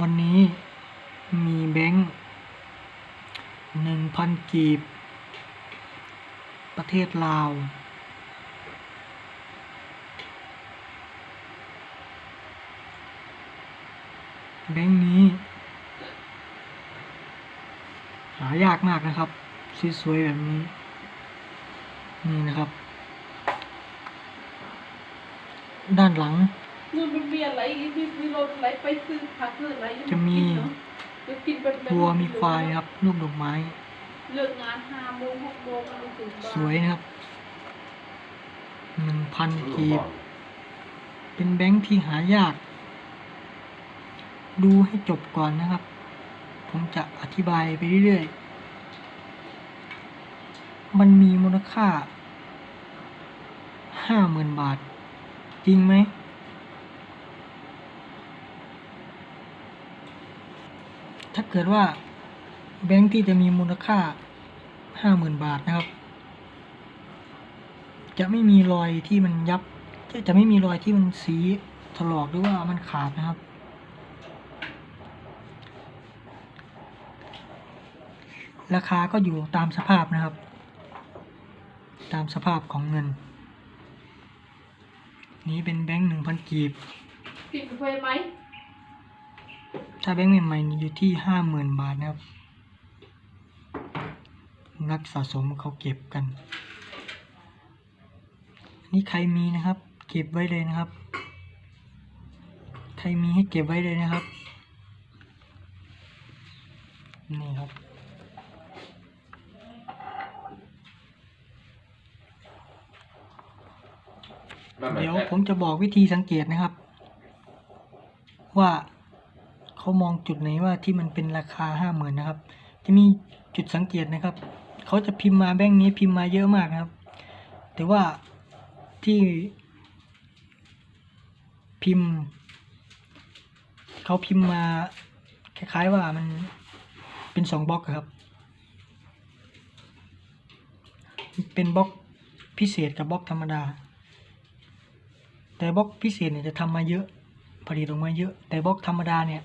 วันนี้มีแบงค์หนึ่งพันกีบ ประเทศลาว แบงค์นี้ หายากมากนะครับ สวยๆแบบนี้ นี่นะครับ ด้านหลัง นู่นมันมีอะไรอีกมีมีรถอะไรไปซื้อผักซื้ออะไรจะมีเดี๋ยวกินเป็นเป็นวัวมีควายครับรูปดอกไม้ เลิกงานห้าโมงหกโมงมันถึงบ้านสวยนะครับหนึ่งพันกีบ เป็นแบงค์ที่หายาก ดูให้จบก่อนนะครับ ผมจะอธิบายไปเรื่อยๆ มันมีมูลค่าห้าหมื่นบาท จริงไหม ถ้าเกิดว่าแบงค์ที่จะมีมูลค่าห้าหมื่นบาทนะครับ จะไม่มีรอยที่มันยับจะจะไม่มีรอยที่มันสีถลอกหรือว่ามันขาดนะครับ ราคาก็อยู่ตามสภาพนะครับ ตามสภาพของเงิน นี้เป็นแบงค์หนึ่งพันกีบกินกาแฟไหม ถ้าแบงค์ใหม่ๆนี่อยู่ที่ห้าหมื่นบาทนะครับ นักสะสมเขาเก็บกัน นี่ใครมีนะครับ เก็บไว้เลยนะครับ ใครมีให้เก็บไว้เลยนะครับ นี่ครับเดี๋ยวผมจะบอกวิธีสังเกตนะครับ ว่า เขามองจุดไหนว่าที่มันเป็นราคาห้าหมื่นนะครับ จะมีจุดสังเกตนะครับ เขาจะพิมพ์มาแบงค์นี้พิมพ์มาเยอะมากนะครับ แต่ว่าที่พิมพ์ เขาพิมพ์มาคล้ายๆว่ามันเป็นสองบล็อกครับ เป็นบล็อกพิเศษกับบล็อกธรรมดา แต่บล็อกพิเศษเนี่ยจะทำมาเยอะผลิตออกมาเยอะ แต่บล็อกธรรมดาเนี่ย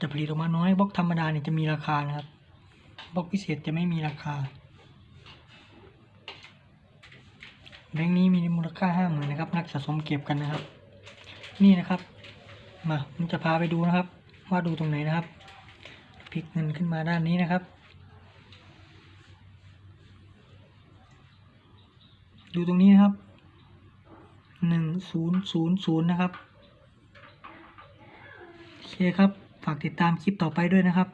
จะผลิตออกมาน้อยบล็อกธรรมดาเนี่ยจะมีราคานะครับบล็อกพิเศษจะไม่มีราคาแบงค์นี้มีมูลค่าห้าหมื่นนะครับ นักสะสมเก็บกันนะครับ นี่นะครับ มาผมจะพาไปดูนะครับ ว่าดูตรงไหนนะครับพลิกเงินขึ้นมาด้านนี้นะครับ ดูตรงนี้นะครับหนึ่งศูนย์ศูนย์ศูนย์นะครับโอเคครับ ฝากติดตามคลิปต่อไปด้วยนะครับ